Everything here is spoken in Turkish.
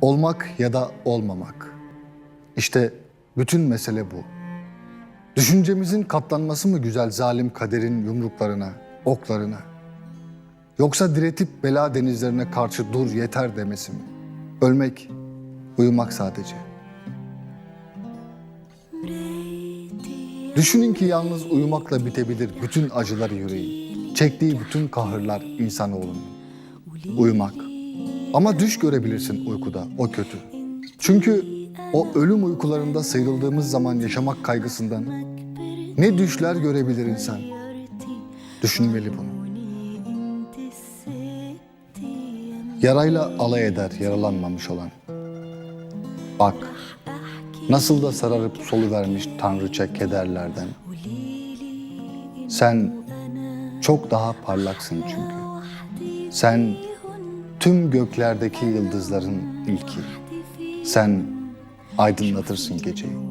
Olmak ya da olmamak. İşte bütün mesele bu. Düşüncemizin katlanması mı güzel zalim kaderin yumruklarına, oklarına? Yoksa diretip bela denizlerine karşı dur yeter demesi mi? Ölmek, uyumak sadece. Düşünün ki yalnız uyumakla bitebilir bütün acılar yüreği. Çektiği bütün kahırlar insanoğlunun. Uyumak. Ama düş görebilirsin uykuda, o kötü. Çünkü o ölüm uykularında sıyrıldığımız zaman yaşamak kaygısından ne düşler görebilir insan. Düşünmeli bunu. Yarayla alay eder yaralanmamış olan. Bak, nasıl da sararıp solu vermiş tanrıça kederlerden. Sen çok daha parlaksın çünkü. Sen tüm göklerdeki yıldızların ilki. Sen aydınlatırsın geceyi.